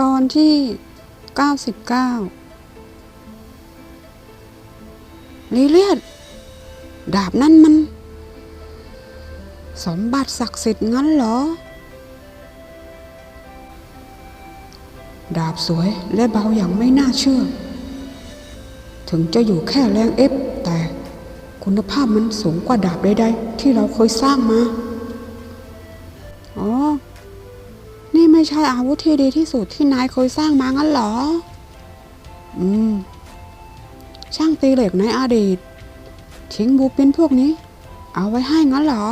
ตอนที่ 99ลิเลียดดาบนั่นมัน สมบัติศักดิ์สิทธิ์งั้นเหรอ ดาบสวยและเบาอย่างไม่น่าเชื่อ ถึงจะอยู่แค่แรงเอฟแต่คุณภาพมันสูงกว่าดาบใดๆที่เราเคยสร้างมา ใช่อาวุธที่ดีที่สุดที่นายเคยสร้างมางั้นหรอ อืม ช่างตีเหล็กในอดีต ทิ้งบูปินพวกนี้ เอาไว้ให้งั้นหรอ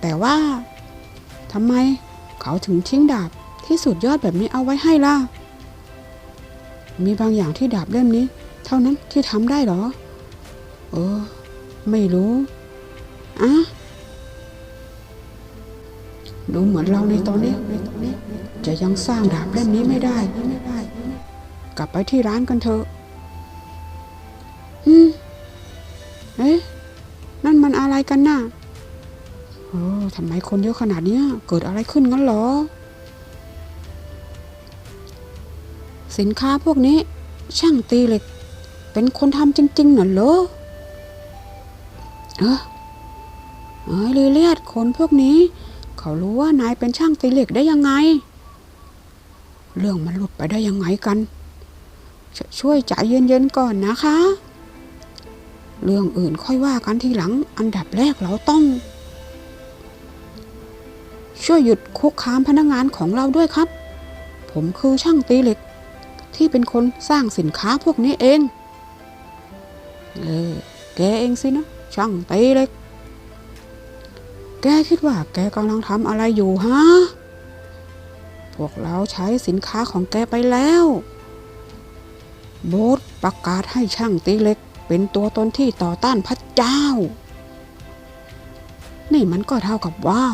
แต่ว่าทำไมเขาถึงทิ้งดาบที่สุดยอดแบบนี้เอาไว้ให้ล่ะ มีบางอย่างที่ดาบเล่มนี้ เท่านั้นที่ทำได้หรอ เออ ไม่รู้ อะ ดูเหมือนเราในตอนนี้ จะยังสร้างดาบเล่มนี้ไม่ได้ กลับไปที่ร้านกันเถอะอืมเอ๊ะนั่นมันอะไรกันน่ะโอ้ทำไมคนเยอะขนาดนี้เกิดอะไรขึ้นงั้นเหรอ สินค้าพวกนี้ ช่างตีเหล็ก เป็นคนทำจริงๆน่ะเหรอเออเอ้ยลิเลียดคนพวกนี้ เขารู้ว่านายเป็นช่างตีเหล็กได้ยังไง เรื่องมันหลุดไปได้ยังไงกันชช่วยใจเย็นๆก่อนนะคะ เรื่องอื่นค่อยว่ากันทีหลัง อันดับแรกเราต้อง ช่วยหยุดคุกคามพนักงานของเราด้วยครับ ผมคือช่างตีเหล็ก ที่เป็นคนสร้างสินค้าพวกนี้เอง เออแกเองสินะ ช่างตีเหล็ก แกคิดว่าแกกำลังทำอะไรอยู่ฮะ พวกเราใช้สินค้าของแกไปแล้ว โบสประกาศให้ช่างตีเหล็ก เป็นตัวตนที่ต่อต้านพระเจ้า นี่มันก็เท่ากับว่า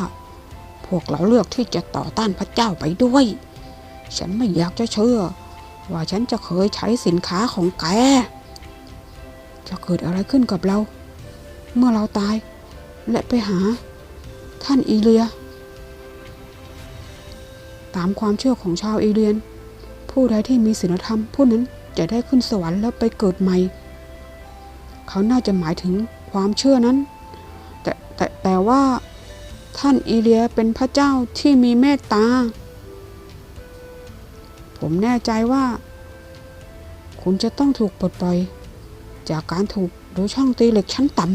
พวกเราเลือกที่จะต่อต้านพระเจ้าไปด้วย ฉันไม่อยากจะเชื่อ ว่าฉันจะเคยใช้สินค้าของแก จะเกิดอะไรขึ้นกับเรา เมื่อเราตายและไปหา ท่านอีเลีย ตามความเชื่อของชาวอีเลียน ผู้ใดที่มีศีลธรรม ผู้นั้นจะได้ขึ้นสวรรค์แล้วไปเกิดใหม่ เขาน่าจะหมายถึงความเชื่อนั้น แต่แต่แต่ว่าท่านอีเลียเป็นพระเจ้าที่มีเมตตา ผมแน่ใจว่า คุณจะต้องถูกปลดปล่อย จากการถูกดยช่องตีเหล็กชั้นต่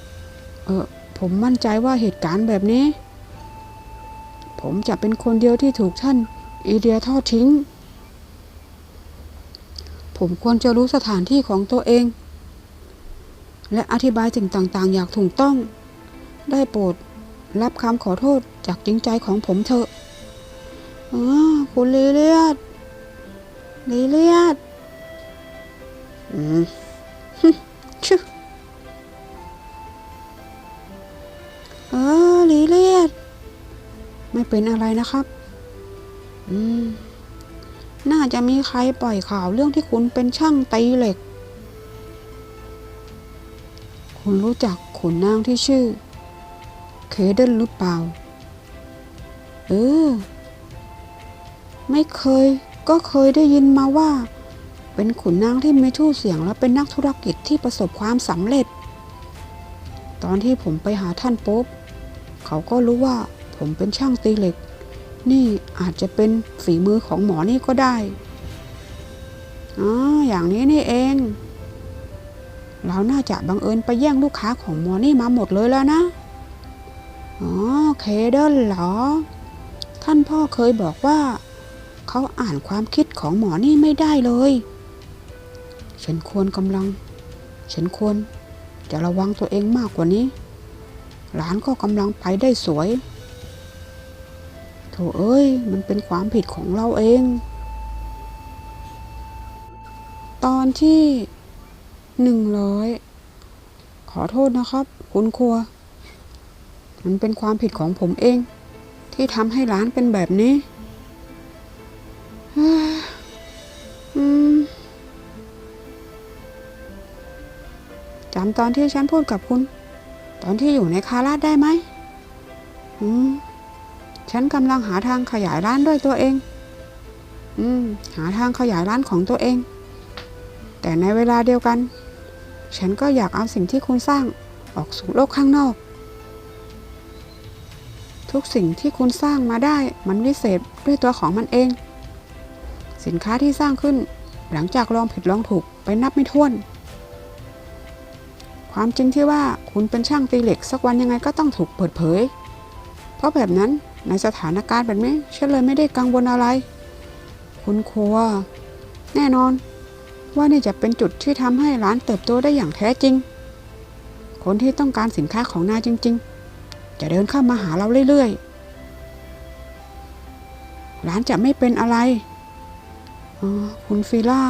ำเออ ผมมั่นใจว่าเหตุการณ์แบบนี้ ผมจะเป็นคนเดียวที่ถูกท่านอีเดียทอดทิ้ง ผมควรจะรู้สถานที่ของตัวเอง และอธิบายสิ่งต่างๆ อย่างถูกต้อง ได้โปรดรับคำขอโทษจากจริงใจของผมเถอะอคุณลีเลียดลีเลียด อืมชึ ออลีเลียดไม่เป็นอะไรนะครับ อืม น่าจะมีใครปล่อยข่าวเรื่องที่คุณเป็นช่างตีเหล็ก คุณรู้จักขุนนางที่ชื่อ เคเดนหรือเปล่า เออ ไม่เคย ก็เคยได้ยินมาว่า เป็นขุนนางที่มีชื่อเสียงและเป็นนักธุรกิจที่ประสบความสำเร็จ ตอนที่ผมไปหาท่านปุ๊บ เขาก็รู้ว่าผมเป็นช่างตีเหล็ก นี่อาจจะเป็นฝีมือของหมอนี่ก็ได้อ๋ออย่างนี้นี่เอง เราน่าจะบังเอิญไปแย่งลูกค้าของหมอนี่มาหมดเลยแล้วนะ อ๋อ เคเดนเหรอ ท่านพ่อเคยบอกว่า เขาอ่านความคิดของหมอนี่ไม่ได้เลย ฉันควรกำลัง ฉันควรจะระวังตัวเองมากกว่านี้ หลานก็กำลังไปได้สวยโถเอ้ย มันเป็นความผิดของเราเอง ตอนที่หนึ่งร้อยขอโทษนะครับ คุณครัว มันเป็นความผิดของผมเอง ที่ทำให้ร้านเป็นแบบนี้จำตอนที่ฉันพูดกับคุณ ตอนที่อยู่ในคาราดได้ไหมอืม ฉันกำลังหาทางขยายร้านด้วยตัวเอง อืม หาทางขยายร้านของตัวเอง แต่ในเวลาเดียวกัน ฉันก็อยากเอาสิ่งที่คุณสร้างออกสู่โลกข้างนอก ทุกสิ่งที่คุณสร้างมาได้มันวิเศษด้วยตัวของมันเอง สินค้าที่สร้างขึ้น หลังจากลองผิดลองถูกไปนับไม่ถ้วน ความจริงที่ว่าคุณเป็นช่างตีเหล็กสักวันยังไงก็ต้องถูกเปิดเผย เพราะแบบนั้นในสถานการณ์แบบนี้ฉันเลยไม่ได้กังวลอะไร คุณครัว แน่นอน ว่านี่จะเป็นจุดที่ทำให้ร้านเติบโตได้อย่างแท้จริง คนที่ต้องการสินค้าของนายจริง ๆ จะเดินเข้ามาหาเราเรื่อยๆ ร้านจะไม่เป็นอะไรออคุณฟิล่า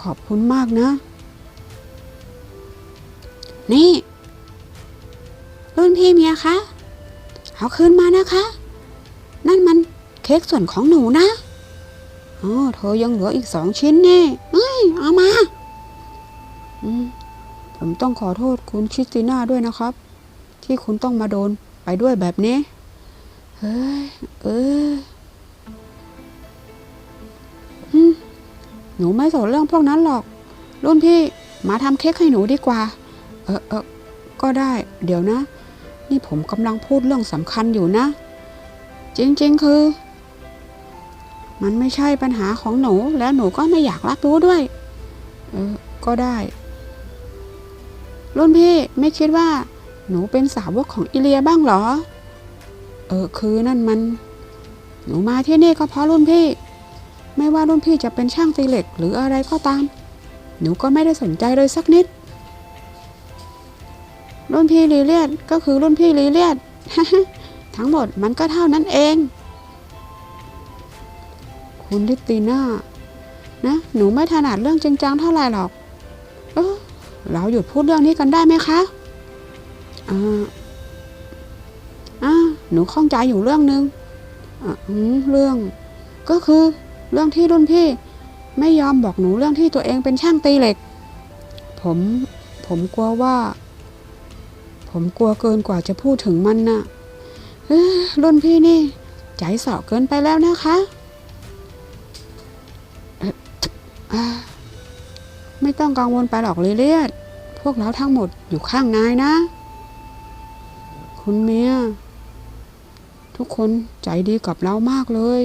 ขอบคุณมากนะ นี่ รุ่นพี่เมียคะ เอาคืนมานะคะ นั่นมันเค้กส่วนของหนูนะอ๋อเธอยังเหลืออีกสองชิ้นแน่เอ้ย เอามา อืม ผมต้องขอโทษคุณคริสติน่าด้วยนะครับ ที่คุณต้องมาโดนไปด้วยแบบนี้ เฮ้ย เออหนูไม่สนเรื่องพวกนั้นหรอก รุ่นพี่มาทำเค้กให้หนูดีกว่า ออเออก็ได้เดี๋ยวนะ นี่ผมกำลังพูดเรื่องสำคัญอยู่นะ จริงๆคือ มันไม่ใช่ปัญหาของหนูแล้วหนูก็ไม่อยากรับรู้ด้วย เออ ก็ได้ รุ่นพี่ไม่คิดว่า หนูเป็นสาวกของอิเลียบ้างเหรอ เออคือนั่นมัน หนูมาที่นี่ก็เพราะรุ่นพี่ ไม่ว่ารุ่นพี่จะเป็นช่างตีเหล็กหรืออะไรก็ตาม หนูก็ไม่ได้สนใจเลยสักนิด รุ่นพี่ลีเลียดก็คือรุ่นพี่ลีเลียดทั้งหมดมันก็เท่านั้นเอง คุณลิตตีน่านะ หนูไม่ถนัดเรื่องจริงจังเท่าไหร่หรอกเออเราหยุดพูดเรื่องนี้กันได้ไหมคะอ่าอ่าหนูข้องใจอยู่เรื่องหนึ่งอ่าอืมเรื่อง ก็คือเรื่องที่รุ่นพี่ ไม่ยอมบอกหนูเรื่องที่ตัวเองเป็นช่างตีเหล็ก ผม ผมกลัวว่า ผมกลัวเกินกว่าจะพูดถึงมันน่ะรุ่นพี่นี่ ใจเสาะเกินไปแล้วนะคะไม่ต้องกังวลไปหรอกลิเลียดพวกเราทั้งหมดอยู่ข้างนายนะ คุณเมีย ทุกคนใจดีกับเรามากเลย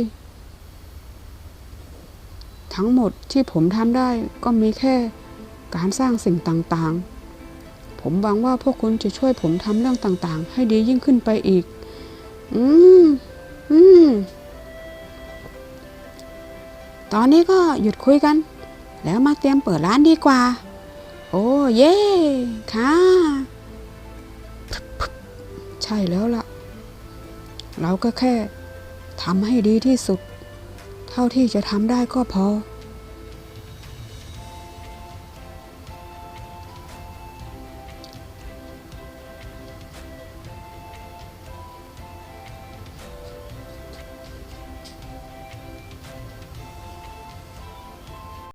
ทั้งหมดที่ผมทำได้ก็มีแค่การสร้างสิ่งต่างๆ ผมหวังว่าพวกคุณจะช่วยผมทำเรื่องต่างๆ ให้ดียิ่งขึ้นไปอีก อืม อืม ตอนนี้ก็หยุดคุยกัน แล้วมาเตรียมเปิดร้านดีกว่า โอ้เย่ค่ะ ใช่แล้วล่ะ เราก็แค่ทำให้ดีที่สุด เท่าที่จะทำได้ก็พอ